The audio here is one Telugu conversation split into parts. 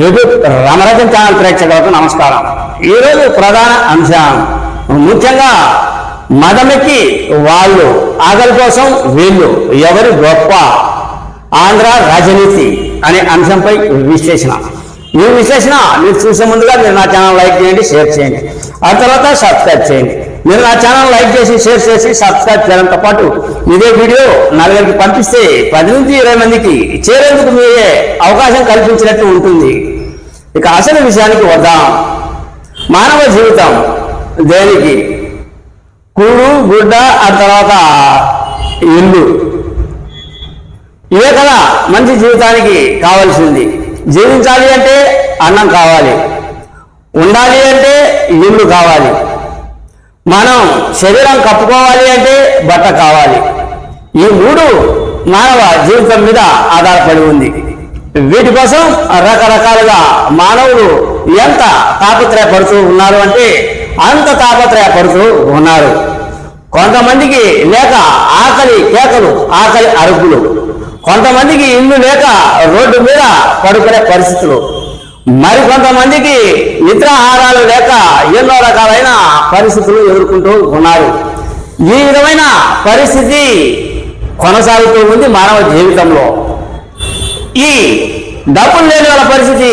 యూట్యూబ్ రామరాజన్ ఛానల్ ప్రేక్షకులకు నమస్కారం. ఈరోజు ప్రధాన అంశం ముఖ్యంగా మదమకి వాళ్ళు ఆగలి కోసం వీళ్ళు ఎవరు గొప్ప ఆంధ్ర రాజనీతి అనే అంశంపై విశ్లేషణ. ఈ విశ్లేషణ మీరు చూసే ముందుగా మీరు నా ఛానల్ లైక్ చేయండి షేర్ చేయండి. ఆ తర్వాత సబ్స్క్రైబ్ చేయండి. మీరు నా ఛానల్ లైక్ చేసి షేర్ చేసి సబ్స్క్రైబ్ చేయడంతో పాటు ఇదే వీడియో నలుగురికి పంపిస్తే పది నుంచి ఇరవై మందికి చేరేందుకు మీరే అవకాశం కల్పించినట్టు ఉంటుంది. ఇక అసలు విషయానికి వద్దాం. మానవ జీవితం దేనికి? కూడు గుడ్డ ఆ తర్వాత ఇల్లు. ఇవే కదా మంచి జీవితానికి కావాల్సింది. జీవించాలి అంటే అన్నం కావాలి. ఉండాలి అంటే ఇల్లు కావాలి. మనం శరీరం కప్పుకోవాలి అంటే బట్ట కావాలి. ఈ మూడు మానవ జీవితం మీద ఆధారపడి ఉంది. వీటి కోసం రకరకాలుగా మానవులు ఎంత తాపత్రయపడుతూ ఉన్నారు అంటే అంత తాపత్రయపడుతూ ఉన్నారు. కొంతమందికి లేక ఆకలి కేకలు ఆకలి అరుపులు కొంతమందికి ఇల్లు లేక రోడ్డు మీద పడుకునే పరిస్థితులు మరి కొంతమందికి నిద్రాహారాలు లేక ఎన్నో రకాలైన పరిస్థితులు ఎదుర్కొంటూ ఉన్నారు. ఈ విధమైన పరిస్థితి కొనసాగుతూ ఉంది మానవ జీవితంలో. ఈ డబ్బులు లేని వాళ్ళ పరిస్థితి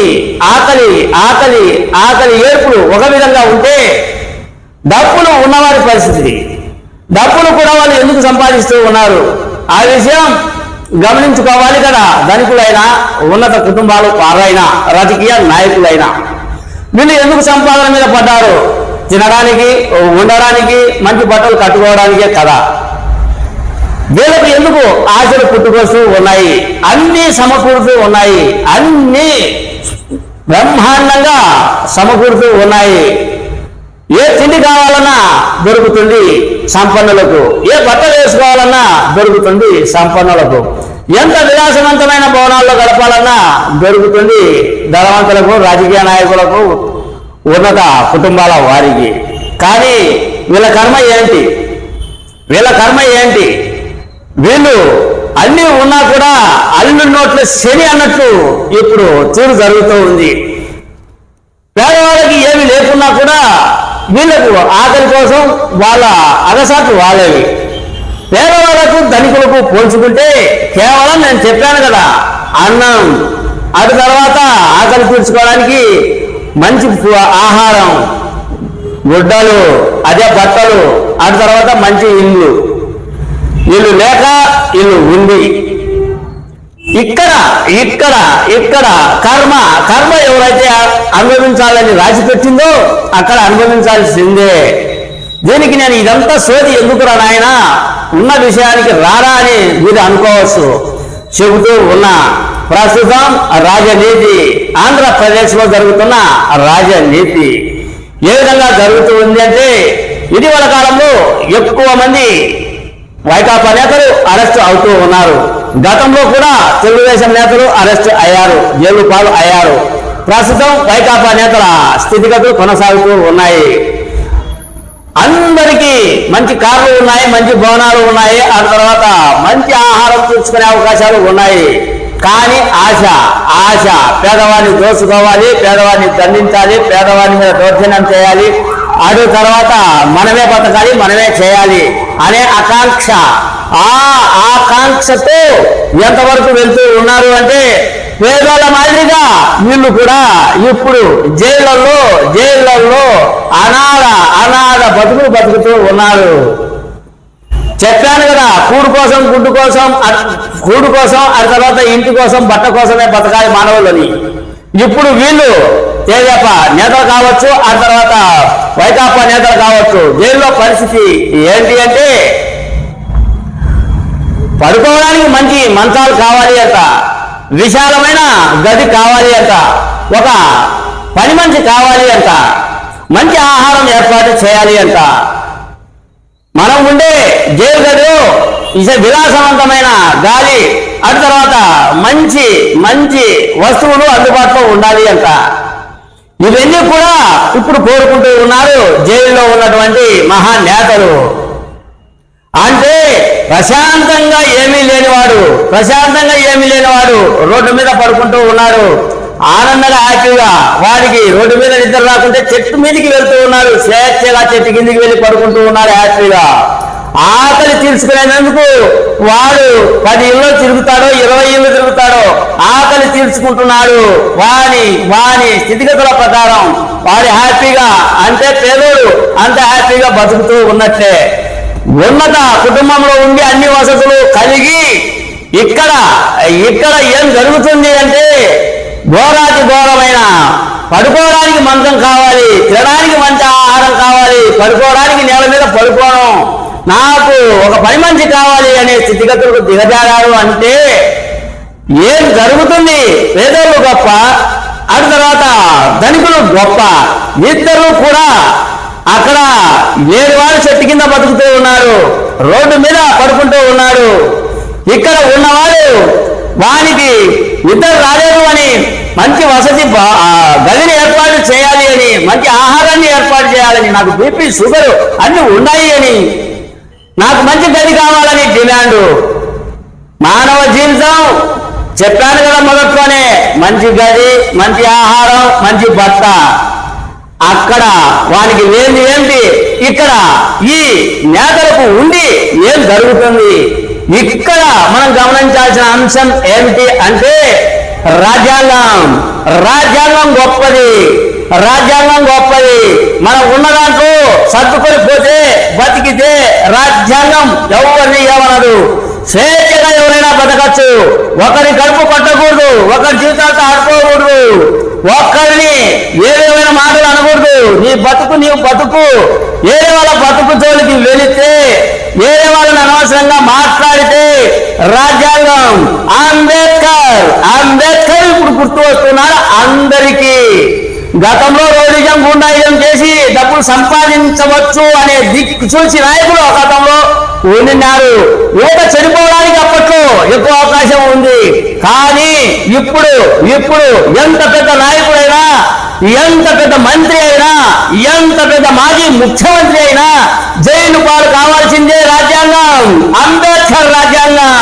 ఆకలి ఆకలి ఆకలి ఏర్పులు ఒక విధంగా ఉంటే డబ్బులు ఉన్నవారి పరిస్థితి. డబ్బులు కూడా వాళ్ళు ఎందుకు సంపాదిస్తూ ఉన్నారు? ఆ విషయం గమనించుకోవాలి కదా. ధనికులైనా ఉన్నత కుటుంబాలు వారైనా రాజకీయ నాయకులైనా. వీళ్ళు ఎందుకు సంపాదన మీద పడ్డారు? తినడానికి ఉండడానికి మంచి బట్టలు కట్టుకోవడానికే కదా. వీళ్ళకు ఎందుకు ఆశలు పుట్టుకొస్తూ ఉన్నాయి? అన్ని సమకూరుతూ ఉన్నాయి. అన్ని బ్రహ్మాండంగా సమకూరుతూ ఉన్నాయి. ఏ తిండి కావాలన్నా దొరుకుతుంది సంపన్నులకు. ఏ బట్టలు వేసుకోవాలన్నా దొరుకుతుంది సంపన్నులకు. ఎంత విలాసవంతమైన భవనాల్లో గడపాలన్నా దొరుకుతుంది ధనవంతులకు రాజకీయ నాయకులకు ఉన్నత కుటుంబాల వారికి. కానీ వీళ్ళ కర్మ ఏంటి? వీళ్ళ కర్మ ఏంటి? వీళ్ళు అన్ని ఉన్నా కూడా అల్లు నోట్ల శని అన్నట్టు ఇప్పుడు తీరు జరుగుతూ ఉంది. పేదవాళ్ళకి ఏమి లేకున్నా కూడా వీళ్ళకు ఆకలి కోసం వాళ్ళ అగసాట్లు వాళ్ళవి పేదవాళ్ళకు ధనికులకు పోల్చుకుంటే కేవలం నేను చెప్పాను కదా అన్నం అటు తర్వాత ఆకలి తీర్చుకోవడానికి మంచి ఆహారం గుడ్డలు అదే బట్టలు అటు తర్వాత మంచి ఇల్లు. ఇల్లు లేక ఇల్లు ఉంది. ఇక్కడ ఇక్కడ ఇక్కడ కర్మ కర్మ ఎవరైతే అనుభవించాలని రాసి పెట్టిందో అక్కడ అనుభవించాల్సిందే. దీనికి నేను ఇదంతా సోది ఎందుకురా నాయన? ఉన్న విషయానికి రారా అని మీరు అనుకోవచ్చు. చెబుతూ ఉన్నా ప్రస్తుతం రాజనీతి ఆంధ్రప్రదేశ్లో జరుగుతున్న రాజనీతి. ఏ విధంగా జరుగుతూ ఉంది అంటే ఇటీవల కాలంలో ఎక్కువ మంది వైకాపా నేతలు అరెస్ట్ అవుతూ ఉన్నారు. గతంలో కూడా తెలుగుదేశం నేతలు అరెస్ట్ అయ్యారు జైలు పాలు అయ్యారు. ప్రస్తుతం వైకాపా నేతల స్థితిగతులు కొనసాగుతూ ఉన్నాయి. అందరికీ మంచి కార్లు ఉన్నాయి మంచి భవనాలు ఉన్నాయి. ఆ తర్వాత మంచి ఆహారం తీసుకునే అవకాశాలు ఉన్నాయి. కానీ ఆశ ఆశ పేదవాడిని దోచుకోవాలి పేదవాడిని దండించాలి పేదవాడి మీద దౌర్జన్యం చేయాలి ఆడు తర్వాత మనమే బతకాలి మనమే చేయాలి అనే ఆకాంక్ష. ఆ ఆకాంక్షతో ఎంతవరకు వెళ్తూ ఉన్నారు అంటే పేదల మాదిరిగా వీళ్ళు కూడా ఇప్పుడు జైళ్ళల్లో జైళ్ళల్లో అనాథ అనాథ బతుకులు బతుకుతూ ఉన్నారు. చెప్పాను కదా కూడు కోసం గుడ్డు కోసం కూడు కోసం ఆ తర్వాత ఇంటి కోసం బట్ట కోసమే బతకాలి మానవులని. ఇప్పుడు వీళ్ళు తేజప నేతలు కావచ్చు ఆ తర్వాత వైకాపా నేతలు కావచ్చు దీనిలో పరిస్థితి ఏంటి అంటే పడుకోవడానికి మంచి మంచాలు కావాలి అంట విశాలమైన గది కావాలి అంట ఒక పని మంచి కావాలి అంట మంచి ఆహారం ఏర్పాటు చేయాలి అంట. మనం ఉండే జైలు గదిలో ఇస విలాసవంతమైన గాలి అటు తర్వాత మంచి మంచి వస్తువులు అందుబాటులో ఉండాలి అంట. ఇవన్నీ కూడా ఇప్పుడు కోరుకుంటూ ఉన్నారు జైల్లో ఉన్నటువంటి మహా నేతలు అంటే ప్రశాంతంగా ఏమీ లేనివాడు ప్రశాంతంగా ఏమీ లేనివాడు రోడ్డు మీద పడుకుంటూ ఉన్నారు ఆనందంగా హ్యాపీగా వారికి రోడ్డు మీద నిద్ర రాకుంటే చెట్టు మీదకి వెళ్తూ ఉన్నారు స్వేచ్ఛగా చెట్టు కిందికి వెళ్ళి పడుకుంటూ ఉన్నారు హ్యాపీగా. ఆకలి తీర్చుకునేందుకు వాడు పది ఇళ్ళు తిరుగుతాడో ఇరవై ఇళ్ళు తిరుగుతాడో ఆకలి తీర్చుకుంటున్నాడు. వాని వాని స్థితిగతుల ప్రకారం వాడు హ్యాపీగా అంటే పేదోడు అంత హ్యాపీగా బతుకుతూ ఉన్నట్టే. ఉన్నత కుటుంబంలో ఉండి అన్ని వసతులు కలిగి ఇక్కడ ఇక్కడ ఏం జరుగుతుంది అంటే ఘోరాతి ఘోరమైన పడుకోవడానికి మంచం కావాలి తినడానికి మంచి ఆహారం కావాలి పడుకోవడానికి నేల మీద పడుకోవడం. నాకు ఒక పని మంచి కావాలి అనే స్థితిగతులకు దిగజారారు అంటే ఏం జరుగుతుంది? పేదలు గొప్ప ఆ తర్వాత ధనికులు గొప్ప ఇద్దరు కూడా అక్కడ ఏడు వారు చెట్టు కింద బతుకుతూ ఉన్నారు రోడ్డు మీద పడుకుంటూ ఉన్నారు. ఇక్కడ ఉన్నవాడు వానికి ఇద్దరు రాలేదు అని మంచి వసతి గదిని ఏర్పాటు చేయాలి అని మంచి ఆహారాన్ని ఏర్పాటు చేయాలని నాకు బీపీ షుగర్ అన్ని ఉన్నాయి అని నాకు మంచి గది కావాలని డిమాండ్. మానవ జీవితం చెప్పాను కదా మొదట్లోనే మంచి గది మంచి ఆహారం మంచి బట్ట అక్కడ వానికి లేని ఏంటి ఇక్కడ ఈ నేతలకు ఉండి ఏం జరుగుతుంది? ఇక్కడ మనం గమనించాల్సిన అంశం ఏమిటి అంటే రాజ్యాంగం. రాజ్యాంగం గొప్పది. రాజ్యాంగం గొప్పది. మనం ఉన్న దాంట్లో సర్దుకొని పోతే రాజ్యాంగం ఎవరిని ఏమనదు? స్వేచ్ఛగా ఎవరైనా బతకచ్చు. ఒకరి కడుపు పట్టకూడదు ఒకరి జీవితాలతో ఆడుకోకూడదు. ఒక్కరిని ఏదేమైనా మాటలు అనకూడదు. నీ బతుకు నీవు బతుకు. ఏదే వాళ్ళ బతుకు జోలికి వెళితే ఏదే వాళ్ళని అనవసరంగా మాట్లాడితే రాజ్యాంగం అంబేద్కర్ అంబేద్కర్ ఇప్పుడు గుర్తు వస్తున్నారు అందరికీ. గతంలో రౌడిజం గుండాయిజం చేసి డబ్బులు సంపాదించవచ్చు అనే దిక్కు చూసి నాయకులు గతంలో ఉండినారు యువత చనిపోవడానికి అప్పట్లో ఎక్కువ అవకాశం ఉంది. కానీ ఇప్పుడు ఇప్పుడు ఎంత పెద్ద నాయకుడైనా ఎంత పెద్ద మంత్రి అయినా ఎంత పెద్ద మాజీ ముఖ్యమంత్రి అయినా జైలు పాలు కావాల్సిందే రాజ్యాంగం. అంబేద్కర్ రాజ్యాంగం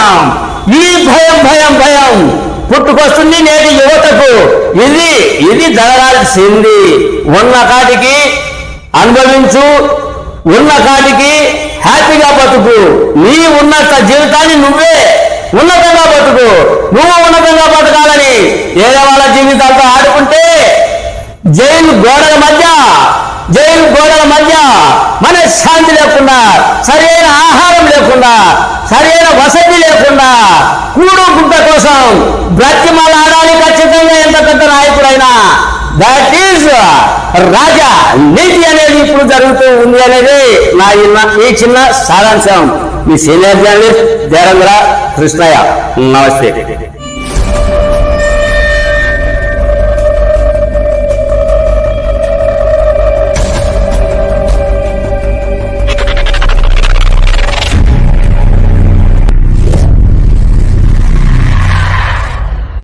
ఈ భయం భయం భయం పుట్టుకొస్తుంది నేటి యువతకు. ఇది ఇది జరగాల్సింది ఉన్న కాటికి అనుభవించు ఉన్న కాటికి హ్యాపీగా బతుకు. నీ ఉన్నత జీవితాన్ని నువ్వే ఉన్నతంగా బతుకు. నువ్వు ఉన్నతంగా బతకాలని ఏదో వాళ్ళ జీవితాలతో ఆడుకుంటే జైలు గోడల మధ్య జైలు గోడల మధ్య మన శాంతి లేకుండా సరైన ఆహారం లేకుండా సరైన వసతి లేకుండా కూడు కోసం బ్రతిమలాడాలి ఖచ్చితంగా ఎంత పెద్ద నాయకుడైనా. దట్ ఈజ్ రాజా నీతి అనేది ఇప్పుడు జరుగుతూ ఉంది అనేది నా ఈ చిన్న సారాంశం. మీ సీనియర్ జర్నలిస్ట్ జయరంద్ర కృష్ణయ్య. నమస్తే.